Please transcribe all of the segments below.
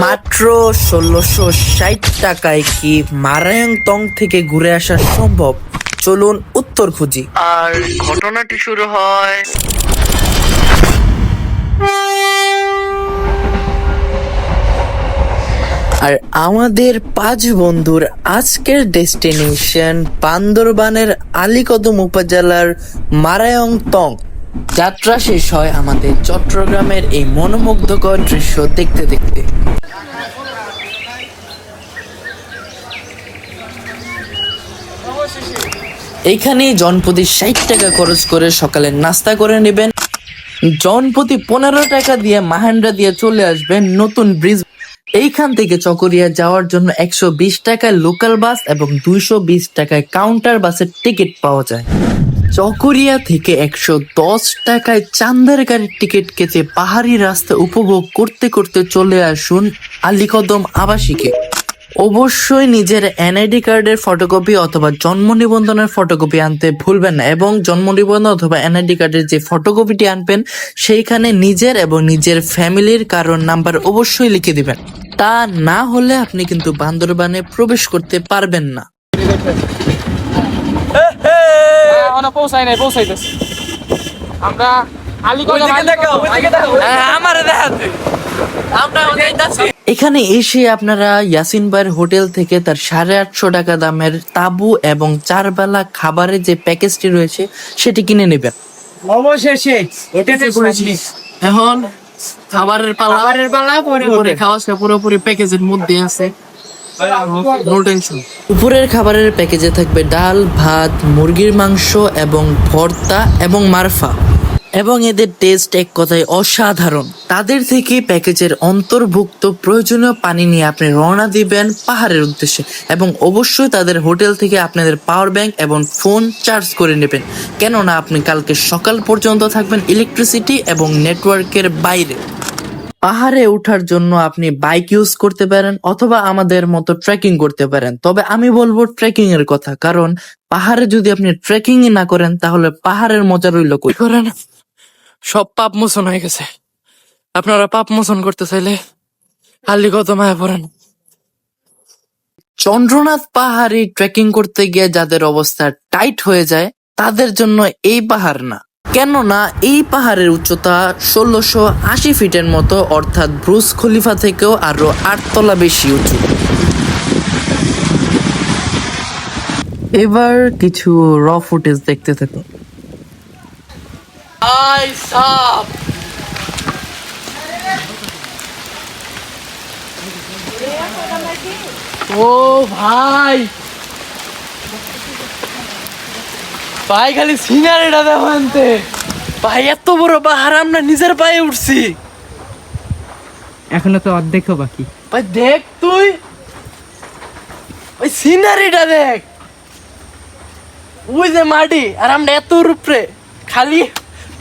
মাত্র ষোলোশো ষাট টাকায় কি মারায়ংতং থেকে ঘুরে আসা সম্ভব? চলুন উত্তর খুঁজি। আর ঘটনাটি শুরু হয় আর আমাদের পাঁচ বন্ধুর আজকের ডেস্টিনেশন বান্দরবানের আলীকদম উপজেলার মারায়ংতং যাত্রা শেষ হয় আমাদের চট্টগ্রামের এই মনোমুগ্ধকর দৃশ্য দেখতে দেখতে। এইখানে জনপ্রতি ষাট টাকা খরচ করে সকালে নাস্তা করে নেবেন। জনপ্রতি পনেরো টাকা দিয়ে মাহেন্দ্রা দিয়ে চলে আসবেন নতুন ব্রিজ। এইখান থেকে চকরিয়া যাওয়ার জন্য একশো বিশ টাকায় লোকাল বাস এবং দুইশো বিশ টাকায় কাউন্টার বাসের টিকিট পাওয়া যায়। চকরিয়া থেকে একশো দশ টাকায় চান্দের গাড়ির টিকিট কেটে পাহাড়ি রাস্তা উপভোগ করতে করতে চলে আসুন আলীকদম আবাসিকে। অবশ্যই নিজের এনআইডি কার্ডের ফটোকপি অথবা জন্ম নিবন্ধনের ফটোকপি আনতে ভুলবেন না এবং জন্ম নিবন্ধন অথবা এনআইডি কার্ডের যে ফটোকপিটি আনবেন, সেইখানে নিজের এবং নিজের ফ্যামিলির কারণ নাম্বার অবশ্যই লিখে দিবেন। তা না হলে আপনি কিন্তু বান্দরবানে প্রবেশ করতে পারবেন না। আমরা পৌঁছাই নাই পৌঁছাইতেছি। আমরা এখানে এসে আপনারা ইয়াসিন ভাইয়ের হোটেল থেকে তার সাড়ে আটশো টাকা দামের তাবু এবং চার বেলা খাবারের যে প্যাকেজটি রয়েছে সেটি কিনে নেবেন। অবশেষে হোটেলে করেছি এখন খাবারের পালা খাবারের পালা পরে খাওয়া সে পুরোপুরি প্যাকেজের মধ্যে আছে। উপরের খাবারের প্যাকেজে থাকবে ডাল, ভাত, মুরগির মাংস এবং ভর্তা এবং মারফা। এবং এদের টেস্ট এক কথায় অসাধারণ। তাদের থেকে প্যাকেজের অন্তর্ভুক্ত প্রয়োজনীয় পানি নিয়ে আপনি রওনা দিবেন পাহাড়ের উদ্দেশ্যে এবং অবশ্যই তাদের হোটেল থেকে আপনাদের পাওয়ার ব্যাংক এবং ফোন চার্জ করে নেবেন। কেননা আপনি কালকে সকাল পর্যন্ত থাকবেন ইলেকট্রিসিটি এবং নেটওয়ার্কের বাইরে। পাহাড়ে ওঠার জন্য আপনি বাইক ইউজ করতে পারেন অথবা আমাদের মতো ট্রেকিং করতে পারেন। তবে আমি বলব ট্রেকিং এর কথা কারণ পাহাড়ে যদি আপনি ট্রেকিং না করেন তাহলে পাহাড়ের মজা রইল কই? করেন? সব পাপ মোচন হয়ে গেছে। আপনারা পাপ মোচন করতে চাইলে হালি কত মায়া পড়েন। চন্দ্রনাথ পাহাড়ে ট্রেকিং করতে গিয়ে যাদের অবস্থা টাইট হয়ে যায় তাদের জন্য এই পাহাড় না। কেননা এই পাহাড়ের উচ্চতা ষোলোশো আশি ফিটের মতো, অর্থাৎ ব্রুস খলিফা থেকেও আরও আটতলা বেশি উঁচু। এবার কিছু র ফুটেজ দেখতে আই ও ভাই। ভাই খালি সিনারিটা দেখো আনতে। ভাই এত বড় পাহাড় আমরা নিজের পায়ে উঠছি। এখনও তো অর্ধেকও বাকি। ভাই দেখ তুই। ওই সিনারিটা দেখ। ওই যে মাটি আর আমরা এত রূপরে খালি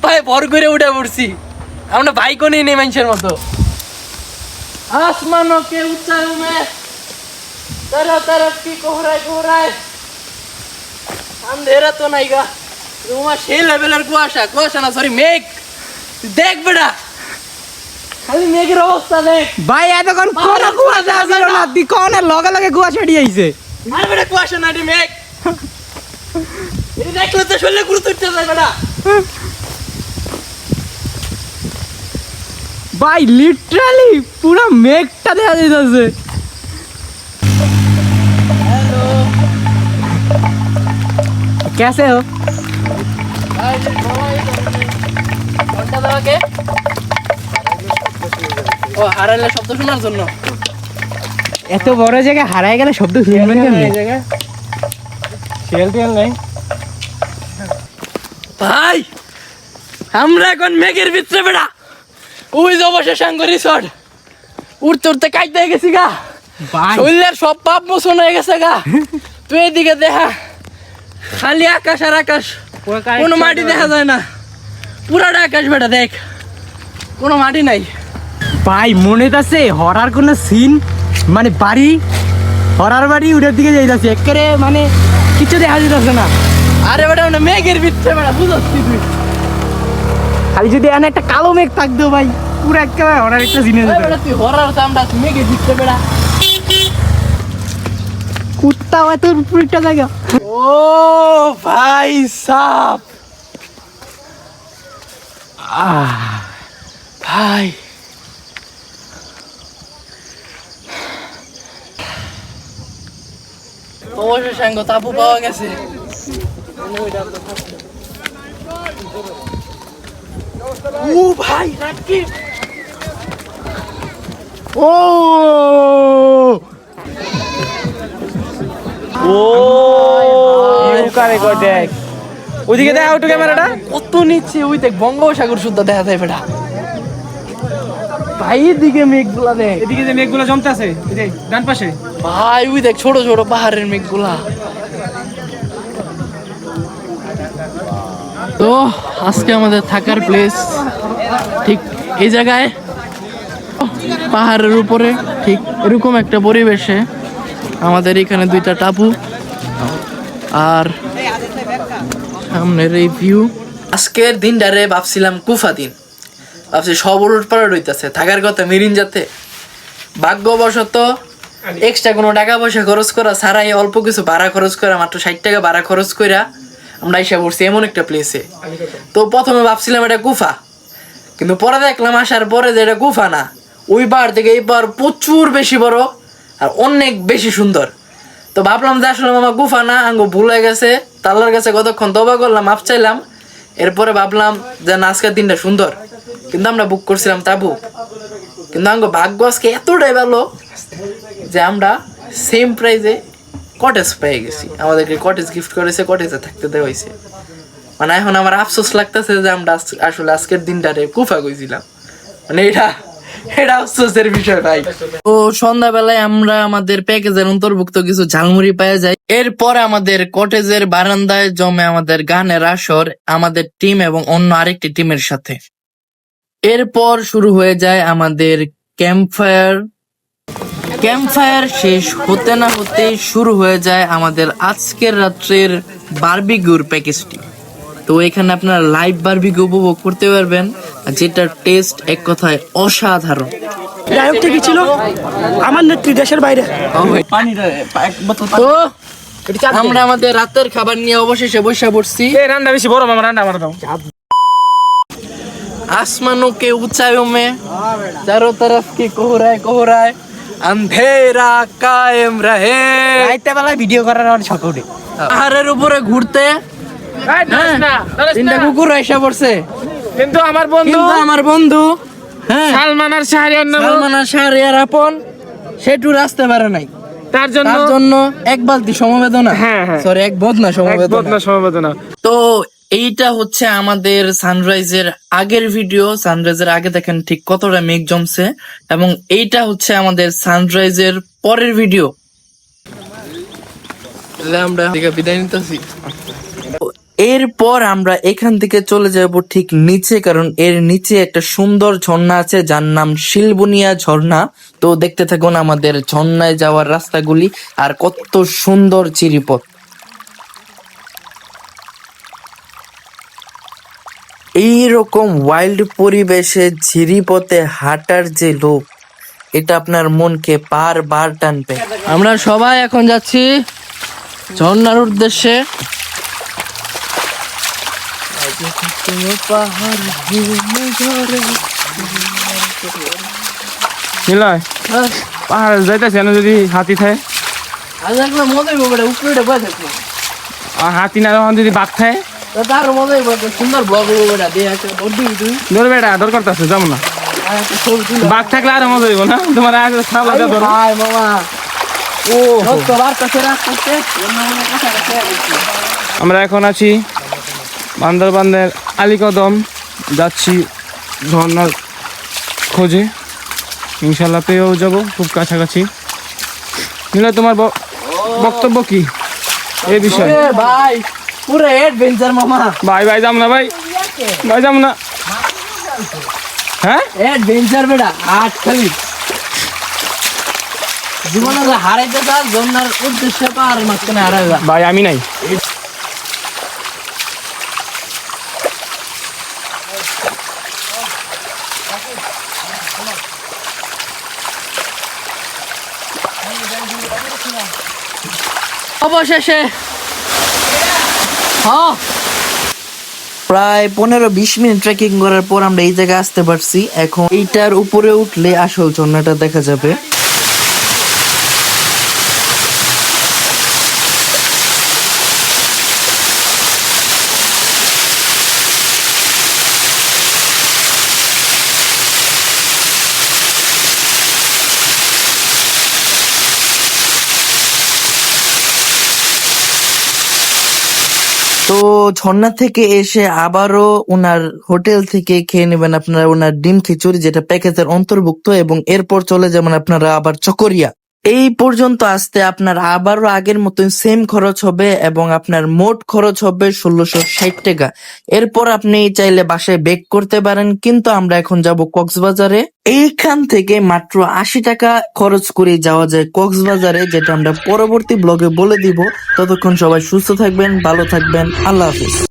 পায়ে ভর করে উঠে পড়ছি। আমরা বাইকও নেই নেই মানুষের মতো। আসমানকে উচ্চারণে। তারা তারা কি কোহরায় কোহরায়? আন্ধেরা তো নাই গা। তোমার সেই লেভেলের কুয়াশা কুয়াশা না সরি মেঘ। দেখ বেড়া খালি মেঘের অবস্থা দেখ। ভাই এতক্ষণ কোন কুয়াশা আসল না? দি কোনে লগে লগে কুয়াশা দিয়ে আইছে। আর বেড়া কুয়াশা না দি মেঘ। এটা দেখলে তো শরীরে গুরুত্ব উঠতে যায় বেটা। ভাই লিটারালি পুরো মেঘটা দেখা যাইতেছে। कैसे हो ঘন্টা দেওয়াকে ও হারালে শব্দ শোনার জন্য এত বড় জায়গায় হারায় গেলে শব্দ শুনবেন কেমনে শিয়াল টিয়াল নাই ভাই আমরা এখন মেঘের ভিতরে বেড়া ওই যে অবশেষ সাঙ্গ রিসর্ট উঠতে উঠতে কাইতে গেছি গা ভাই শরীরের সব পাপ মোচন হয়ে গেছে গা তুই এদিকে দেখা খালি আকাশ আর আকাশ। কোনো মাটি দেখা যায় না। পুরাটা আকাশ বেটা দেখ। কোনো মাটি নাই। ভাই মনে আছে হরার কোন সিন মানে বাড়ি হরার বাড়ি উড়ের দিকে যাইতাছে। একেবারে মানে কিছু দেখা যাইতাছে না। আরে বেটা মানে মেঘের ভিতরে বেটা বুঝছিস তুই। খালি যদি এখানে একটা কালো মেঘ থাকতো ভাই পুরো একেবারে হরার একটা জিনিস হরার চামড়া মেঘের মেঘে ঢুকতে বেড়া কুত্তা তোর পুরোটা জায়গা ও ভাই সাপ। ভাই। অবশ্য সাঙ্গ তাপু পাওয়া গেছে। ও ভাই ও! ও কারে দেখ। ওদিকে দেখ ক্যামেরাটা। কত নিচ্ছে ওই দেখ বঙ্গোপসাগর শুদ্ধ দেখা যায় বেটা। ভাই দিকে মেঘগুলা দেখ। এদিকে যে মেঘগুলো জমতে আছে ডান পাশে। ভাই ওই দেখ ছোট ছোট পাহাড়ের মেঘগুলা। তো আজকে আমাদের থাকার প্লেস ঠিক এই জায়গায় পাহাড়ের উপরে ঠিক এরকম একটা পরিবেশে আমাদের এখানে দুইটা টাপু আর সামনের এই ভিউ আজকের দিনটারে ভাবছিলাম কুফা দিন। ভাবছি সব উলট পালট হইতেছে, থাকার কথা মিরিন যাতে ভাগ্যবশত এক্সট্রা কোনো টাকা পয়সা খরচ করা ছাড়াই অল্প কিছু ভাড়া খরচ করা, মাত্র ষাট টাকা ভাড়া খরচ করা আমরা এসে পড়ছি এমন একটা প্লেসে তো প্রথমে ভাবছিলাম এটা গুফা কিন্তু পরে দেখলাম আসার পরে যে এটা গুফা না ওই পাহাড় থেকে এই পাহাড় প্রচুর বেশি বড় আর অনেক বেশি সুন্দর। তো ভাবলাম যে আসলে মামা গুফা না, আঙ্গ ভুল হয়ে গেছে। তাল্লার কাছে কতক্ষণ দবা করলাম, মাপ চাইলাম। এরপরে ভাবলাম যে আজকের দিনটা সুন্দর। কিন্তু আমরা বুক করছিলাম তাবু। কিন্তু আঙ্গ ভাগ্য আজকে এতটাই ভালো যে আমরা সেম প্রাইজে কটেজ পেয়ে গেছি। আমাদেরকে কটেজ গিফট করেছে কটেজে থাকতে দেওয়া হয়েছে। মানে এখন আমার আফসোস লাগতেছে যে আমরা আসলে আজকের দিনটারে কুফা গেছিলাম মানে এটা এটা আফসোসের বিষয় ভাই। তো সন্ধ্যাবেলায় আমরা আমাদের প্যাকেজের অন্তর্ভুক্ত কিছু ঝালমুড়ি পাওয়া যায়। এরপর আমাদের কটেজের বারান্দায় জমে আমাদের গানের আসর, আমাদের টিম এবং অন্য আরেকটি টিমের সাথে। এরপর শুরু হয়ে যায় আমাদের ক্যাম্প ফায়ার ক্যাম্প ফায়ার শেষ হতে না হতেই শুরু হয়ে যায় আমাদের আজকের রাত্রের বারবিকিউর প্যাকেজটি। তো এখানে আপনারা লাইভ বারবিকিউ উপভোগ করতে পারবেন। যেটার টেস্ট এক কথায় অসাধারণ গায়ক ঠিকই ছিল আমার নেত্রী দেশের বাইরে তো আমরা আমাদের রাতের খাবার নিয়ে অবশেষে বসে পড়ছি এই রান্না বেশি বড় মামা রান্না আমার দাও आसमानों के ऊंचाइयों में चारों तरफ की कोहराए कोहराए अंधेरा कायम रहे রাইতে বেলা ভিডিও করার আমার শখ ওঠে পাহাড়ের উপরে ঘুরতে হ্যাঁ, তিনটা কুকুর এসে পড়ছে কিন্তু আমার বন্ধু কিন্তু আমার বন্ধু হ্যাঁ। সালমান আর শাহরিয়ার নাম সালমান আর শাহরিয়ার আপন সেটু আসতে পারে নাই। তার জন্য তার জন্য এক বালতি সমবেদনা। হ্যাঁ, হ্যাঁ। সরি এক বদনা এক সমবেদনা। বদনা সমবেদনা। তো এইটা হচ্ছে আমাদের সানরাইজের আগের ভিডিও। সানরাইজের আগে দেখেন ঠিক কতটা মেঘ জমছে। এবং এইটা হচ্ছে আমাদের সানরাইজের পরের ভিডিও। আমরা বিদায় নিতেছি। এরপর আমরা এখান থেকে চলে যাব ঠিক নিচে, কারণ এর নিচে একটা সুন্দর ঝর্ণা আছে, যার নাম শিলবুনিয়া ঝর্ণা। তো দেখতে থাকুন আমাদের ঝর্ণায় যাওয়ার রাস্তাগুলি আর কত সুন্দর চিরিপথ। এইরকম ওয়াইল্ড পরিবেশে ঝিরিপথে হাঁটার যে লোক, এটা আপনার মনকে বার বার টানবে। আমরা সবাই এখন যাচ্ছি ঝর্ণার উদ্দেশ্যে। নিলয় পাহাড় যাইতেছে না যদি হাতি থাকে। হাতি না যদি বাঘ থাকে। ধর বেটা দর করতেছে যাব না। বাঘ থাকলে আরও মজা হইব না? তোমার আগে খাওয়া ধরো। আমরা এখন আছি বান্দরবানের আলীকদম যাচ্ছি ঝর্ণার খোঁজে। ইনশাল্লাহ পেয়েও যাব খুব কাছাকাছি। নিলে তোমার বক্তব্য কি? এই বিষয়ে। ভাই পুরো অ্যাডভেঞ্চার মামা। ভাই ভাই যাম না ভাই। ভাই যাম না। হ্যাঁ? অ্যাডভেঞ্চার বেটা আট খালি। জীবনে হারাইতে চাস জন্নার উদ্দেশ্যে পাহাড়ের মাঝখানে হারাই ভাই আমি নাই। অবশেষে। হ্যাঁ। প্রায় পনেরো বিশ মিনিট ট্রেকিং করার পর আমরা এই জায়গায় আসতে পারছি। এখন এইটার উপরে উঠলে আসল ঝর্ণাটা দেখা যাবে। তো ঝর্ণা থেকে এসে আবারও ওনার হোটেল থেকে খেয়ে নেবেন আপনারা ওনার ডিম খিচুড়ি, যেটা প্যাকেজের অন্তর্ভুক্ত এবং এরপর চলে যাবেন আপনারা আবার চকরিয়া। এই পর্যন্ত আসতে আপনার আবারও আগের মতন সেম খরচ হবে এবং আপনার মোট খরচ হবে ষোলোশো ষাট টাকা। এরপর আপনি চাইলে বাসায় বেক করতে পারেন, কিন্তু আমরা এখন যাব কক্সবাজারে। এইখান থেকে মাত্র আশি টাকা খরচ করে যাওয়া যায় কক্সবাজারে, যেটা আমরা পরবর্তী ব্লগে বলে দিব। ততক্ষণ সবাই সুস্থ থাকবেন, ভালো থাকবেন, আল্লাহ হাফিজ।